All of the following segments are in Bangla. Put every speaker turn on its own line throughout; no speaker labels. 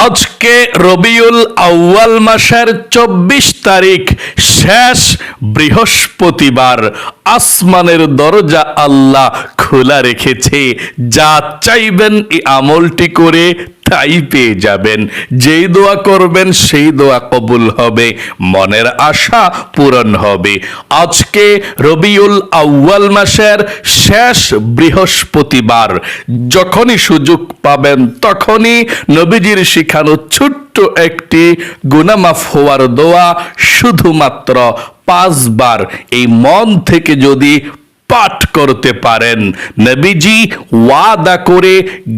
আজকে রবিউল আউয়াল মাসের চব্বিশ তারিখ, শেষ বৃহস্পতিবার। আসমানের দরজা আল্লাহ খোলা রেখেছে। যা চাইবেন এই আমলটি করে তাই পেয়ে যাবেন। যেই দোয়া করবেন, সেই দোয়া কবুল হবে। মনের আশা পূরণ হবে। আজকে রবিউল আউয়াল মাসের শেষ বৃহস্পতিবার। যখনই সুযোগ পাবেন, তখনই নবীজির শিখানো ছোট্ট একটি গুনামাফ হওয়ার দোয়া শুধুমাত্র পাঁচবার। এই মন থেকে যদি পাঠ করতে পারেন। নবীজি ওয়াদা করে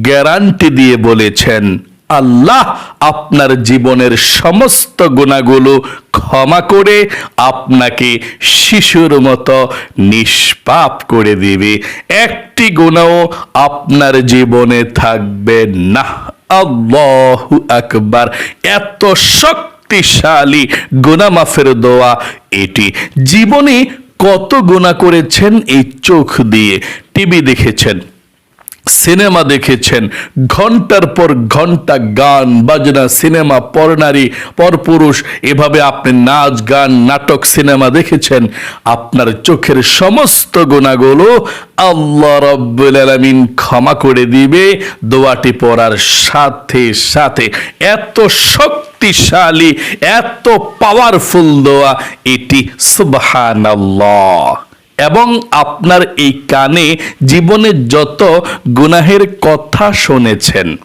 গ্যারান্টি দিয়ে বলেছেন, আল্লাহ আপনার জীবনের সমস্ত গুণাগুলো ক্ষমা করে আপনাকে শিশুর মতো নিষ্পাপ করে দিবে। একটি গুণাও আপনার জীবনে থাকবে না। আল্লাহু আকবার। এত শক্তিশালী গুণামাফের দোয়া এটি। জীবনে কত গুণা করেছেন এই চোখ দিয়ে? টিভি দেখেছেন। সিনেমা দেখেছেন। ঘণ্টার পর ঘণ্টা গান, বাজনা, সিনেমা পরনারী পরপুরুষ এভাবে আপনি নাচ, গান, নাটক, সিনেমা দেখেছেন। আপনার চোখের সমস্ত গুণাগুলো আল্লাহ রব্বুল আলামিন ক্ষমা করে দিবে। দোয়াটি পড়ার সাথে সাথে এত শক্তিশালী, এত পাওয়ারফুল দোয়া, এটি সুবহানাল্লাহ। এবং আপনার এই কানে জীবনে যত গুনাহের কথা শুনেছেন,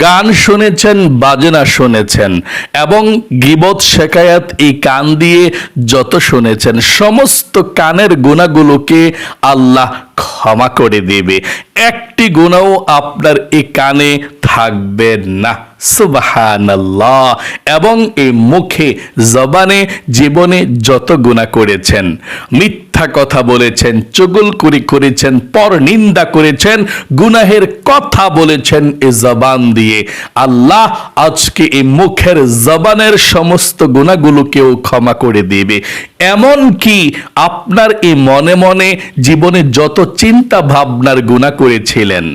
গান শুনেছেন, বাজনা শুনেছেন, এবং গিবত, শেখায়াত এই কান দিয়ে যত শুনেছেন, সমস্ত কানের গুণাগুলোকে আল্লাহ ক্ষমা করে দেবে। একটি গুণাও আপনার এই কানে থাকবে না। সুবাহানাল্লাহ। এবং এই মুখে, জবানে, জীবনে যত গুণা করেছেন মিথ্যা কথা বলেছেন, চুগুলকুরি করেছেন পর নিন্দা করেছেন, গুনাহের কথা বলেছেন এ জবান দিয়ে। আল্লাহ আজকে এই মুখের জবানের সমস্ত গুণাগুলোকেও ক্ষমা করে দেবে। এমন কি আপনার এই মনে মনে জীবনে যত চিন্তা ভাবনার গুণা করেছিলেন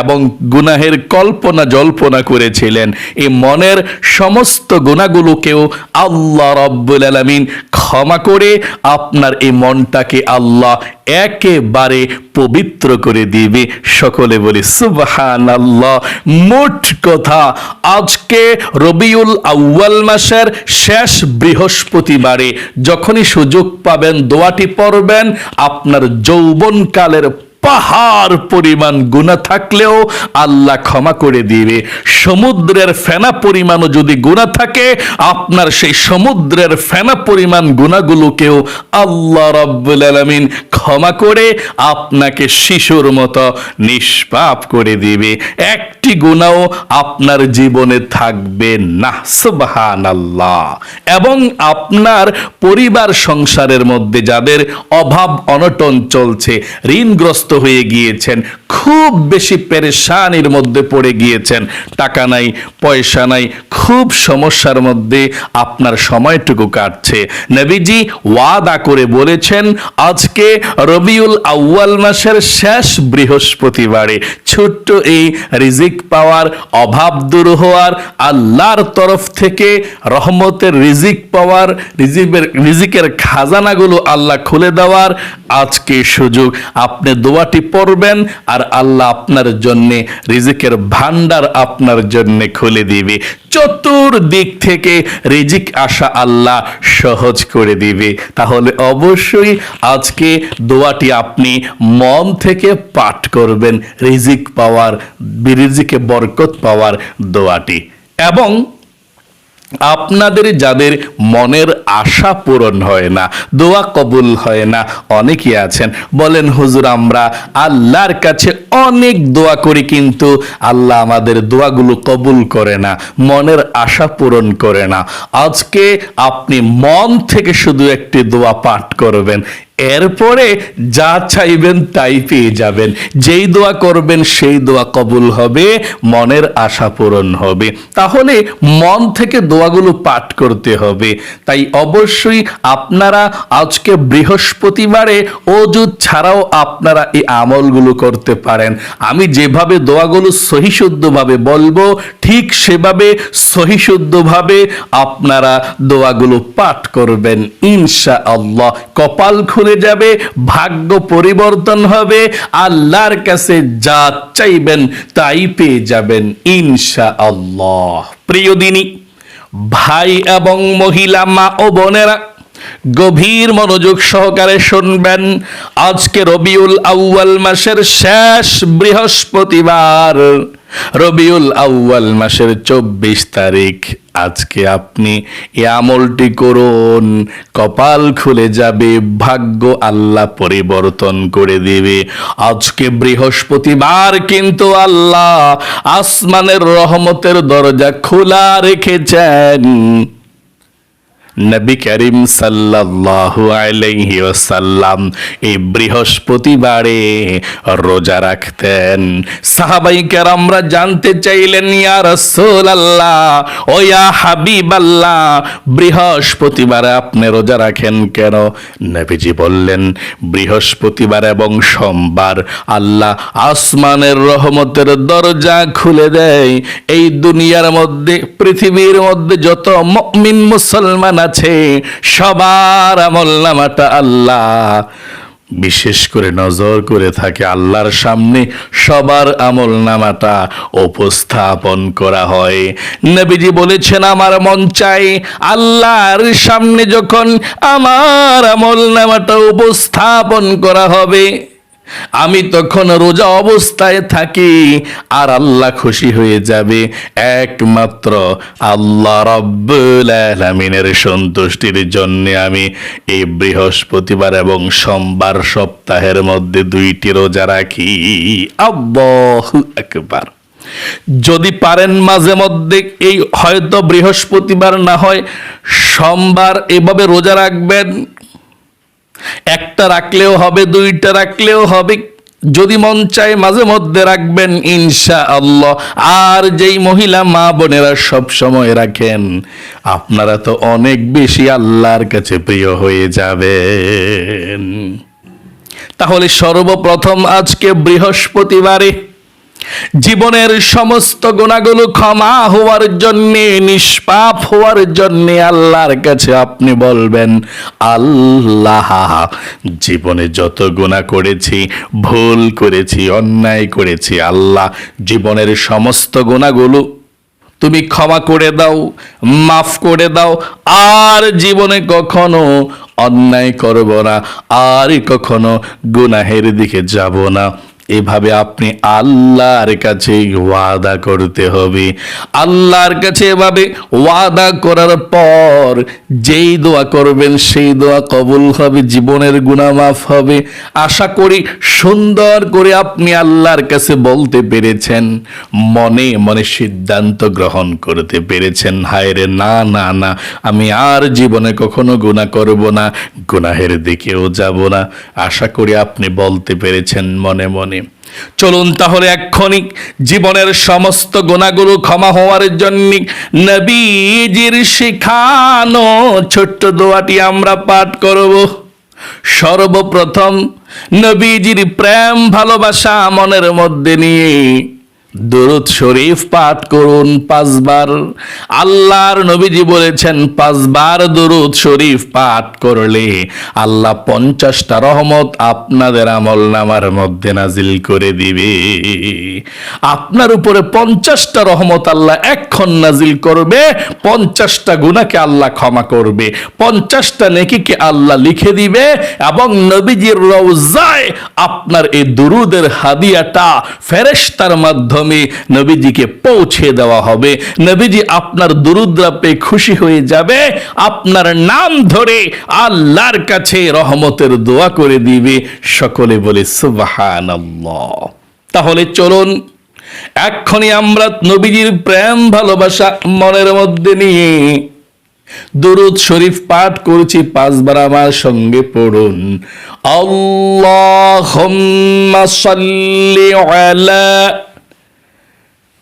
এবং গুনাহের কল্পনা জল্পনা করেছিলেন। এই মনের সমস্ত গুণাগুলোকেও আল্লাহ রব্বুল আলমিন ক্ষমা করে আপনার এই মনটাকে আল্লাহ একেবারে পবিত্র করে দিবে। সকলে বলি সুবহান আল্লাহ মোট কথা, আজকে রবিউল আউয়াল মাসের শেষ বৃহস্পতিবারে যখনই সুযোগ পাবেন, দোয়াটি পড়বেন, আপনার যৌবনকালের পাহাড় পরিমাণ গুণা থাকলেও আল্লাহ ক্ষমা করে দিবে। সমুদ্রের ফেনা পরিমাণও যদি গুণা থাকে, আপনার সেই সমুদ্রের ফেনা পরিমাণ গুণাগুলোকেও আল্লাহ রব্বুল আলমিন ক্ষমা করে আপনাকে শিশুর মতো নিষ্পাপ করে দিবে। একটি গুণাও আপনার জীবনে থাকবে না সুবহান আল্লাহ এবং আপনার পরিবার সংসারের মধ্যে যাদের অভাব অনটন চলছে, ঋণগ্রস্ত হয়ে গিয়েছেন, খুব বেশি পেরেশানির মধ্যে পড়ে গিয়েছেন। টাকা নাই, পয়সা নাই, খুব সমস্যার মধ্যে আপনার সময়টুকু কাটছে। নবীজি ওয়াদা করে বলেছেন, আজকে রবিউল আউয়াল মাসের শেষ বৃহস্পতিবারে ছোট্ট এই রিজিক পাওয়ার, অভাব দূর হওয়ার, আল্লাহর তরফ থেকে রহমতের রিজিক পাওয়ার রিজিকের রিজিকের খাজানাগুলো আল্লাহ খুলে দেওয়ার আজকে সুযোগ। আপনি দোয়াটি পড়বেন আর আল্লাহ আপনার জন্যে রিজিকের ভান্ডার আপনার জন্যে খুলে দিবে। চতুর্দিক থেকে রিজিক আসা আল্লাহ সহজ করে দিবে। তাহলে অবশ্যই আজকে দোয়াটি আপনি মন থেকে পাঠ করবেন। রিজিক পাওয়ার, রিজিকে বরকত পাওয়ার দোয়াটি। এবং আপনাদের যাদের মনের আশা পূরণ হয় না, দোয়া কবুল হয় না অনেকেই আছেন, বলেন, হুজুর, আমরা আল্লাহর কাছে অনেক দোয়া করি, কিন্তু আল্লাহ আমাদের দোয়াগুলো কবুল করে না, মনের আশা পূরণ করে না। আজকে আপনি মন থেকে শুধু একটি দোয়া পাঠ করবেন এরপরে যা চাইবেন তাই পেয়ে যাবেন। যেই দোয়া করবেন, সেই দোয়া কবুল হবে, মনের আশা পূরণ হবে। তাহলে মন থেকে দোয়াগুলো পাঠ করতে হবে। তাই অবশ্যই আপনারা আজকে বৃহস্পতিবারে অজু ছাড়াও আপনারা এই আমলগুলো করতে পারেন। আমি যেভাবে দোয়াগুলো সহিশুদ্ধভাবে বলব, ঠিক সেভাবে সহিশুদ্ধভাবে আপনারা দোয়াগুলো পাঠ করবেন ইনশা আল্লাহ কপাল খুলে যাবে, ভাগ্য পরিবর্তন হবে, আল্লাহর কাছে যা চাইবেন তাই পেয়ে যাবেন ইনশা আল্লাহ প্রিয় দিনী, ভাই এবং মহিলা, মা ও বোনেরা, গভীর মনোযোগ সহকারে শুনবেন আজকে রবিউল আউয়াল মাসের শেষ বৃহস্পতিবার। রবিউল আউয়াল মাসের চব্বিশ তারিখ। আজকে আপনি এ আমলটি করুন। কপাল খুলে যাবে, ভাগ্য আল্লাহ পরিবর্তন করে দেবে। আজকে বৃহস্পতিবার কিন্তু আল্লাহ আসমানের রহমতের দরজা খোলা রেখেছেন। নবী করিম সাল্লাল্লাহু আলাইহি ওয়াসাল্লাম এই বৃহস্পতিবারে রোজা রাখতেন। সাহাবাই কেরামরা জানতে চাইলেন, ইয়া রাসূলুল্লাহ, ও ইয়া হাবিবাল্লাহ, বৃহস্পতিবারে আপনি রোজা রাখেন কেন? নবীজি বললেন, বৃহস্পতিবার এবং সোমবার আল্লাহ আসমানের রহমতের দরজা খুলে দেয়। এই দুনিয়ার মধ্যে, পৃথিবীর মধ্যে যত মুমিন মুসলমান আছে। সবার আমল নামাটা আল্লাহ। বিশেষ করে নজর করে থাকে আল্লাহর সামনে সবার আমল নামাটা উপস্থাপন করা হয়। নবীজি বলেছেন, আমার মন চাই আল্লাহর সামনে যখন আমার আমল নামাটা উপস্থাপন করা হবে। আমি তখন রোজা অবস্থায় থাকি আর আল্লাহ খুশি হয়ে যাবে। একমাত্র আল্লাহ আলামিনের সন্তুষ্টির জন্য আমি এই বৃহস্পতিবার এবং সোমবার সপ্তাহের মধ্যে দুইটি রোজা রাখি। আল্লাহু আকবার। যদি পারেন মাঝে মধ্যে এই হয়তো বৃহস্পতিবার না হয়, সোমবার এভাবে রোজা রাখবেন। একটা রাখলেও হবে, দুইটা রাখলেও হবে। যদি মন চায় মাঝে মধ্যে রাখবেন ইনশা আল্লাহ আর যেই মহিলা মা বোনেরা সব সময় রাখেন, আপনারা তো অনেক বেশি আল্লাহর কাছে প্রিয় হয়ে যাবেন। তাহলে সর্বপ্রথম আজকে বৃহস্পতিবারে জীবনের সমস্ত গুণাগুলো ক্ষমা হওয়ার জন্য, নিষ্পাপ হওয়ার জন্য আল্লাহর কাছে আপনি বলবেন, আল্লাহ, জীবনে যত গুণা করেছি, ভুল করেছি, অন্যায় করেছি, আল্লাহ, জীবনের সমস্ত গুণাগুলো তুমি ক্ষমা করে দাও, মাফ করে দাও, আর জীবনে কখনো অন্যায় করব না, আর কখনো গুনাহের দিকে যাব না। এভাবে আপনি আল্লাহর কাছে ওয়াদা করতে হবে। আল্লাহর কাছে এভাবে ওয়াদা করার পর যেই দোয়া করবেন, সেই দোয়া কবুল হবে, জীবনের গুনাহ মাফ হবে। আশা করি সুন্দর করে আপনি আল্লাহর কাছে বলতে পেরেছেন, মনে মনে সিদ্ধান্ত গ্রহণ করতে পেরেছেন। হায় রে না না না, আমি আর জীবনে কখনো গুনাহ করব না, গুনাহের দিকেও যাব না। আশা করি আপনি বলতে পেরেছেন, মনে মনে। চলুন তাহলে এক্ষণি জীবনের সমস্ত গোনাগুলো ক্ষমা হওয়ার জন্য নবীজির শিখানো ছোট্ট দোয়াটি আমরা পাঠ করব। সর্বপ্রথম নবীজির প্রেম ভালোবাসা মনের মধ্যে নিয়ে দরুদ শরীফ পাঠ করুন পাঁচবার। আল্লাহর নবীজি বলেছেন, পাঁচবার দরুদ শরীফ পাঠ করলে আল্লাহ পঞ্চাশটা রহমত আপনাদের আমল নামার মধ্যে নাজিল করে দিবে। আপনার উপরে পঞ্চাশটা রহমত আল্লাহ এক্ষণ নাজিল করবে, পঞ্চাশটা গুণাকে আল্লাহ ক্ষমা করবে, পঞ্চাশটা নেকিকে আল্লাহ লিখে দিবে এবং নবীজির রওজায় আপনার এই দুরুদের হাদিয়াটা ফেরেশতার মাধ্যমে নবীজিকে পৌঁছে দেওয়া হবে। নবীজি আপনার দুরুদ্রা পেয়ে খুশি হয়ে যাবে। আপনার নাম ধরে আল্লাহর কাছে রহমতের দোয়া করে দিবে। সকলে বলে, সুবহানাল্লাহ। তাহলে চলুন এক্ষণি আমরা নবীজির প্রেম, ভালোবাসা মনের মধ্যে নিয়ে দুরুদ শরীফ পাঠ করছি। পাঁচবার আমার সঙ্গে পড়ুন। আল্লাহুম্মা সাল্লি আলা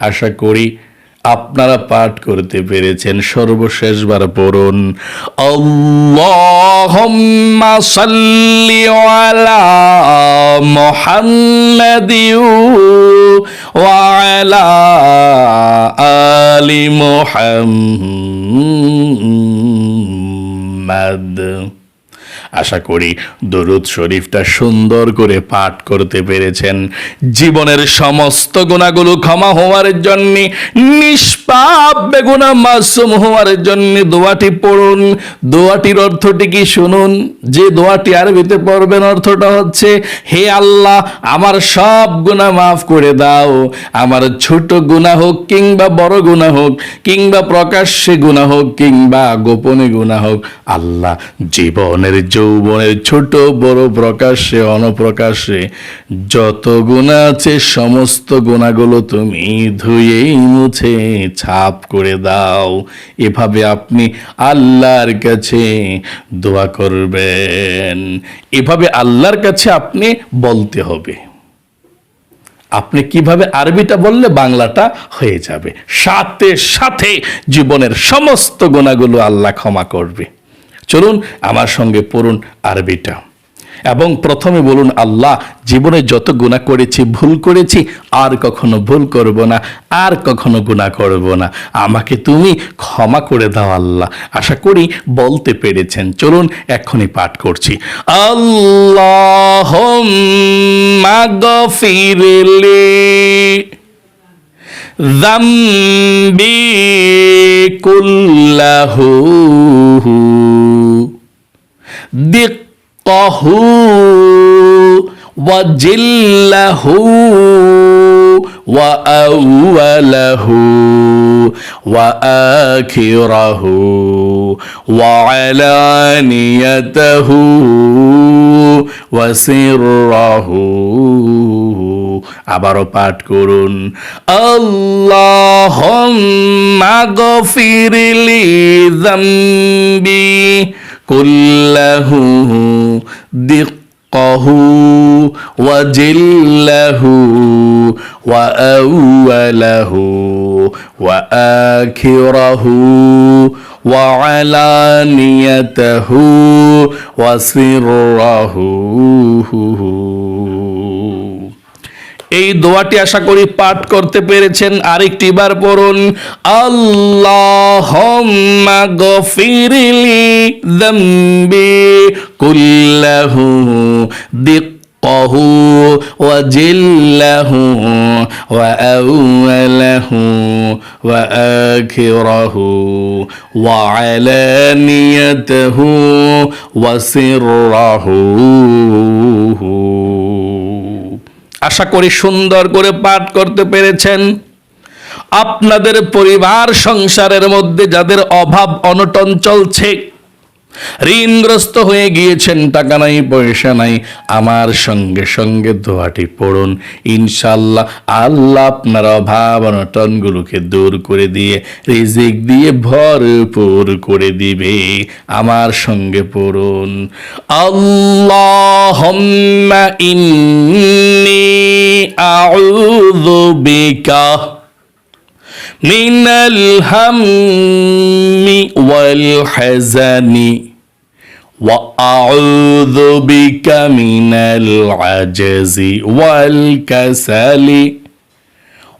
আশা করি আপনারা পাঠ করতে পেরেছেন। সর্বশেষবার পড়ুন। আল্লাহুম্মা সাল্লি আলা মুহাম্মাদি ওয়া আলা আলি মুহাম্মাদ। আশা করি দরুদ শরীফটা সুন্দর করে পাঠ করতে পেরেছেন। জীবনের সমস্ত গুণাগুলো ক্ষমা হওয়ার জন্য, নিষ্পাপ বেগুনা মাসুম হওয়ার জন্য দোয়াটি পড়ুন। দোয়াটির অর্থটি কি শুনুন? যে দোয়াটি আরবিতে পড়বেন অর্থটা হচ্ছে, হে আল্লাহ, আমার সব গুণা মাফ করে দাও। আমার ছোট গুণা হোক কিংবা বড় গুণা হোক, কিংবা প্রকাশ্যে গুণা হোক কিংবা গোপনে গুণা হোক, আল্লাহ জীবনের যৌবনের ছোট বড় প্রকাশ্যে অনপ্রকাশ্যে যত গুণা আছে, সমস্ত গুণাগুলো তুমি ধুয়েই মুছে, ছাপ করে দাও। এভাবে আপনি আল্লাহর কাছে দোয়া করবেন। এভাবে আল্লাহর কাছে আপনি বলতে হবে। আপনি কীভাবে আরবিটা বললে বাংলাটা হয়ে যাবে। সাথে সাথে জীবনের সমস্ত গুণাগুলো আল্লাহ ক্ষমা করবে। চলুন আমার সঙ্গে পড়ুন আরবিটা। এবং প্রথমে বলুন, আল্লাহ, জীবনে যত গুণা করেছি, ভুল করেছি, আর কখনো ভুল করব না, আর কখনো গুণা করব না। আমাকে তুমি ক্ষমা করে দাও, আল্লাহ। আশা করি বলতে পেরেছেন। চলুন এখনই পাঠ করছি। আল্লাহ কুল্লাহু। دقه وجله وأوله وآخره وعلانيته وسره আবারও পাঠ করুন আল্লাহুম্মা গফিরলি যামবি كله دقه وجله وأوله وآخره وعلانيته وسره এই দোয়াটি আশা করি পাঠ করতে পেরেছেন আরেকটি বার পড়ুন আল্লাহ গফিরলি দম্বি কুল্লাহু দিক্কাহ وجله وأوله وآخره وعلانيته وسره আশা করি সুন্দর করে পাঠ করতে পেরেছেন। আপনাদের পরিবার, সংসারের মধ্যে যাদের অভাব, অনটন চলছে ঋণগ্রস্ত হয়ে গিয়েছেন টাকা নাই পয়সা নাই আমার সঙ্গে সঙ্গে দোয়াটি পড়ুন ইনশাল্লাহ আল্লাহ আপনার অভাব অনটনগুলোকে দূর করে দিয়ে রিজিক দিয়ে ভরপুর করে দিবে আমার সঙ্গে পড়ুন আল্লাহ ইন্নি আউযু বিকা من الهم والحزن وأعوذ بك من العجز والكسل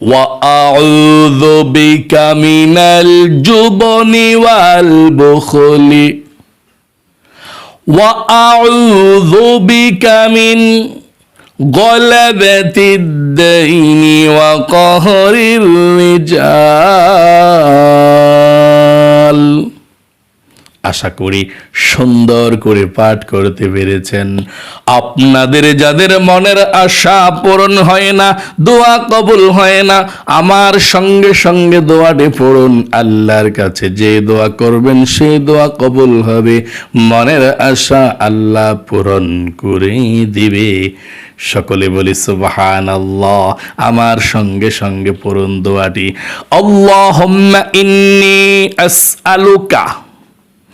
وأعوذ بك من الجبن والبخل وأعوذ بك من غلبة الدين وقهر الرجال. আশা করি সুন্দর করে পাঠ করতে পেরেছেন। আপনাদের যাদের মনের আশা পূরণ হয় না, দোয়া কবুল হয় না, আমার সঙ্গে সঙ্গে দোয়াটি পড়ুন আল্লাহর কাছে। যে দোয়া করবেন সেই দোয়া কবুল হবে। মনের আশা আল্লাহ পূরণ করে দিবে। সকলে বলি সুবহান আল্লাহ আমার সঙ্গে সঙ্গে পড়ুন দোয়াটি। আল্লাহুম্মা ইন্নি আসআলুকা।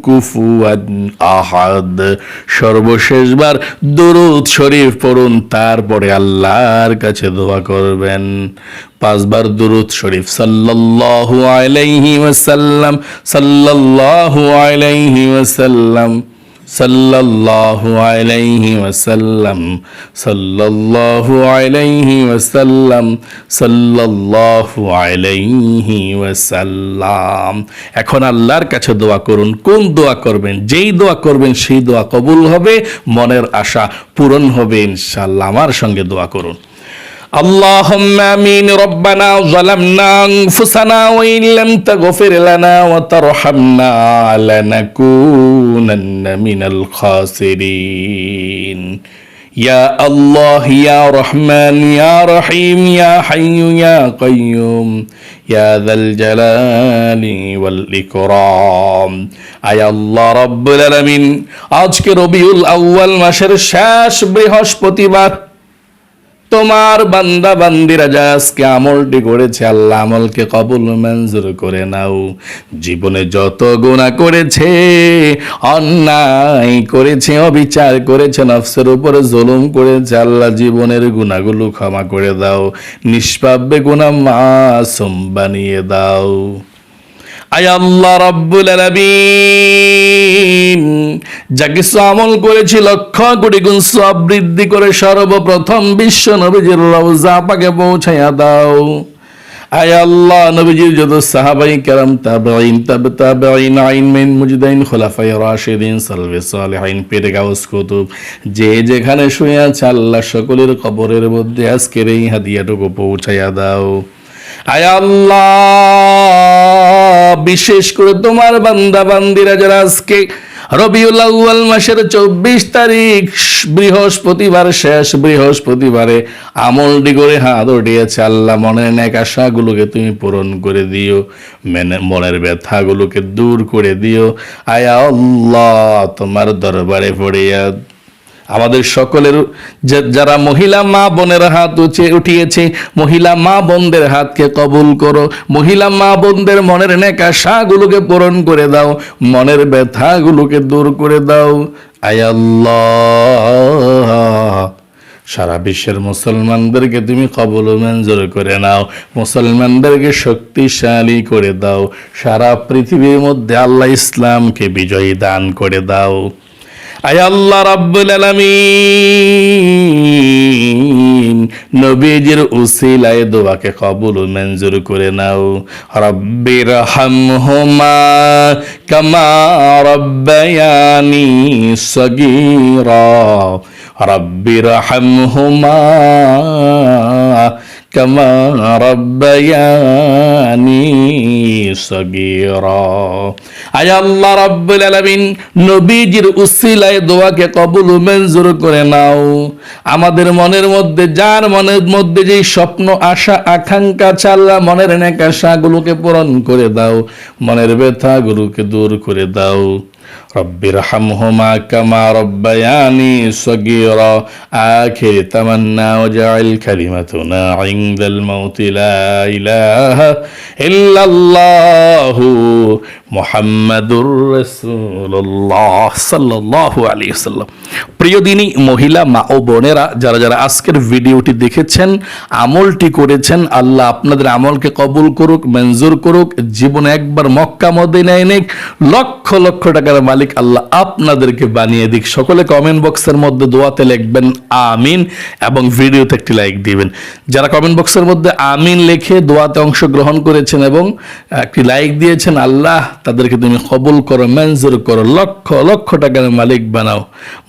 কুফুয়ান আহাদ। সর্বশেষবার দরুদ শরীফ পড়ুন, তারপরে আল্লাহর কাছে দোয়া করবেন। পাঁচবার দুরুদ শরীফ, সাল্লাল্লাহু আলাইহি ওয়াসাল্লাম, সাল্লাল্লাহু আলাইহি ওয়াসাল্লাম। সাল্লাল্লাহু আলাইহি ওয়াসাল্লাম, সাল্লাল্লাহু আলাইহি ওয়াসাল্লাম, সাল্লাল্লাহু আলাইহি ওয়াসাল্লাম। এখন আল্লাহর কাছে দোয়া করুন, কোন দোয়া করবেন? যেই দোয়া করবেন, সেই দোয়া কবুল হবে, মনের আশা পূরণ হবে ইনশাআল্লাহ। আমার সঙ্গে দোয়া করুন। اللهم امين ربنا ظلمنا انفسنا وان لم تغفر لنا وترحمنا لنكونن من الخاسرين يا الله يا رحمن يا رحيم يا حي يا قيوم يا ذا الجلال والإكرام আয় আল্লাহ রব্বুল আলামিন আজকে রবিউল আউয়াল মাসের শেষ বৃহস্পতিবার তোমার বান্দা বান্দিরা যা আজকে আমলটি করেছে, আল্লাহ আমলকে কবুল মঞ্জুর করে নাও। জীবনে যত গুণা করেছে, অন্যায় করেছে, অবিচার করেছে, নফসের উপরে জুলুম করেছে, আল্লাহ জীবনের গুণাগুলো ক্ষমা করে দাও। নিষ্পাব্যে গুণা মাসুম বানিয়ে দাও। আয় আল্লাহ রব্বুল আলামিন। যা কিছু আমল করেছি লক্ষ কোটি গুণ সব বৃদ্ধি করে সর্বপ্রথম বিশ্ব নবীজির রওজা পাকে পৌঁছাইয়া দাও। আয় আল্লাহ নবীজির যত সাহাবাই কেরাম তাবাইন তাব তাবাইন আইন মেন মুজদাইন খোলাফাই রাশিদিন সালভে সালেহাইন পেরে গাউস কুতুব, যে যেখানে শুয়ে আছে আল্লাহ সকলের কবরের মধ্যে আজকের এই হাদিয়াটুকু পৌঁছাইয়া দাও। আয় আল্লাহ, বিশেষ করে তোমার বান্দা বান্দিরা যারা আজকে রবিউল আউয়াল মাসের চব্বিশ তারিখ বৃহস্পতিবার, শেষ বৃহস্পতিবারে আমলটি করে হাত উঠিয়েছে। আল্লাহ মনের ন্যাক আশাগুলোকে তুমি পূরণ করে দিও, মেনে মনের ব্যথাগুলোকে দূর করে দিও। আয়া আল্লাহ, তোমার দরবারে পড়িয়া আমাদের সকলের যারা মহিলা মা বোনের হাত উঠে উঠিয়েছে, মহিলা মা বোনদের হাতকে কবুল করো। মহিলা মা বোনদের মনের নেকা আশাগুলোকে পূরণ করে দাও, মনের ব্যথাগুলোকে দূর করে দাও। আয় আল্লাহ। সারা বিশ্বের মুসলমানদেরকে তুমি কবল মঞ্জুর করে নাও, মুসলমানদেরকে শক্তিশালী করে দাও। সারা পৃথিবীর মধ্যে আল্লাহ ইসলামকে বিজয়ী দান করে দাও। আয় আল্লাহ রাব্বুল আলামিন, নবীজির উসিলায় দোয়াকে কবুল মঞ্জুর করে নাও। রব্বির হামহুমা কামা রব্বায়ানি সগীরা। রব্বির হামহুমা كما ربياني صغيرا আয় আল্লাহ রাব্বুল আলামিন নবীজির উসিলায় দোয়াকে কবুল ও মঞ্জুর করে নাও আমাদের মনের মধ্যে যার মনের মধ্যে যে স্বপ্ন আশা আকাঙ্ক্ষা চাল্লা মনের নেক আশাগুলোকে পূরণ করে দাও মনের ব্যথাগুলোকে দূর করে দাও রব্বির হামহুমা কামা রব্বায়ানি সগীর। আখির তামান্না ওয়াজআল কালিমাতুনা ইনদাল মাউতি লা ইলাহা ইল্লাল্লাহু মুহাম্মাদুর রাসূলুল্লাহ সাল্লাল্লাহু আলাইহি ওয়াসাল্লাম। প্রিয় দিনী, মহিলা, মা ও বোনেরা, যারা যারা আজকের ভিডিওটি দেখেছেন, আমলটি করেছেন, আল্লাহ আপনাদের আমলকে কবুল করুক, মঞ্জুর করুক। জীবনে একবার মক্কা, মদিনায় নেক লক্ষ লক্ষ টাকার মালিক আল্লাহ আপনাদেরকে বানিয়ে দিক। সকলে কমেন্ট বক্সের মধ্যে দোয়াতে লিখবেন আমিন এবং ভিডিওতে একটি লাইক দিবেন। যারা কমেন্ট বক্সের মধ্যে আমিন লিখে দোয়াতে অংশগ্রহণ করেছেন এবং একটি লাইক দিয়েছেন, আল্লাহ তাদেরকে তুমি কবুল করো, মঞ্জুর করো, লক্ষ লক্ষ টাকার মালিক বানাও।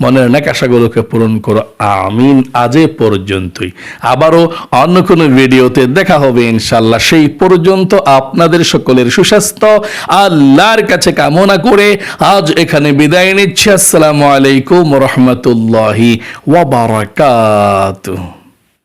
মনের নাকাশাগুলোকে পূরণ করো। আমিন আজে পর্যন্তই। আবারও অন্য কোনো ভিডিওতে দেখা হবে ইনশাল্লাহ সেই পর্যন্ত আপনাদের সকলের সুস্বাস্থ্য, আল্লাহর কাছে কামনা করে আজ এখানে বিদায় নিচ্ছি। আসসালামু আলাইকুম রহমতুল্লাহি ওয়াবারাকাতুহ